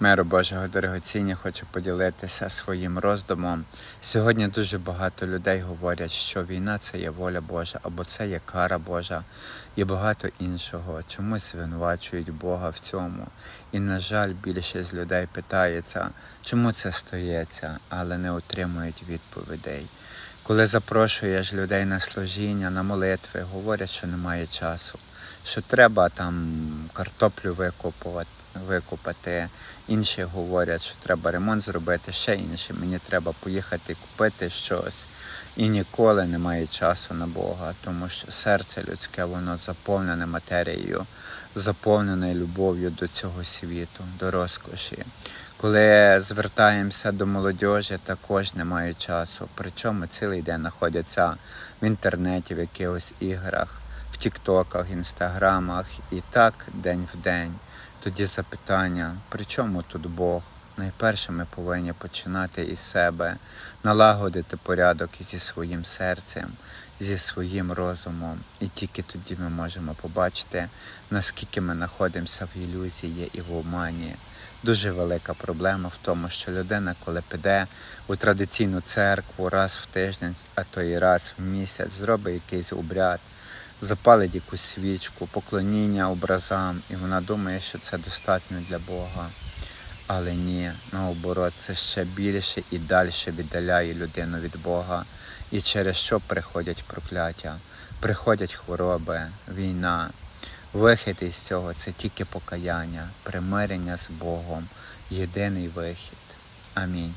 Миру Божого дорогоціння, хочу поділитися своїм роздумом. Сьогодні дуже багато людей говорять, що війна це є воля Божа, або це є кара Божа, і багато іншого. Чомусь звинувачують Бога в цьому. І, на жаль, більшість людей питається, чому це стається, але не отримують відповідей. Коли запрошуєш людей на служіння, на молитви, говорять, що немає часу, що треба там картоплю викопувати, викопати. Інші говорять, що треба ремонт зробити, ще інші. Мені треба поїхати купити щось. І ніколи немає часу на Бога, тому що серце людське, воно заповнене матерією, заповнене любов'ю до цього світу, до розкоші. Коли звертаємося до молодіжі, також немає часу. Причому цілий день знаходяться в інтернеті, в якихось іграх, тіктоках, інстаграмах і так день в день. Тоді запитання, при чому тут Бог? Найперше ми повинні починати із себе, налагодити порядок зі своїм серцем, зі своїм розумом. І тільки тоді ми можемо побачити, наскільки ми знаходимося в ілюзії і в обмані. Дуже велика проблема в тому, що людина, коли піде у традиційну церкву раз в тиждень, а то і раз в місяць, зробить якийсь обряд, запалить якусь свічку, поклоніння образам, і вона думає, що це достатньо для Бога. Але ні, наоборот, це ще більше і далі віддаляє людину від Бога. І через що приходять прокляття, приходять хвороби, війна. Вихід із цього це тільки покаяння, примирення з Богом, єдиний вихід. Амінь.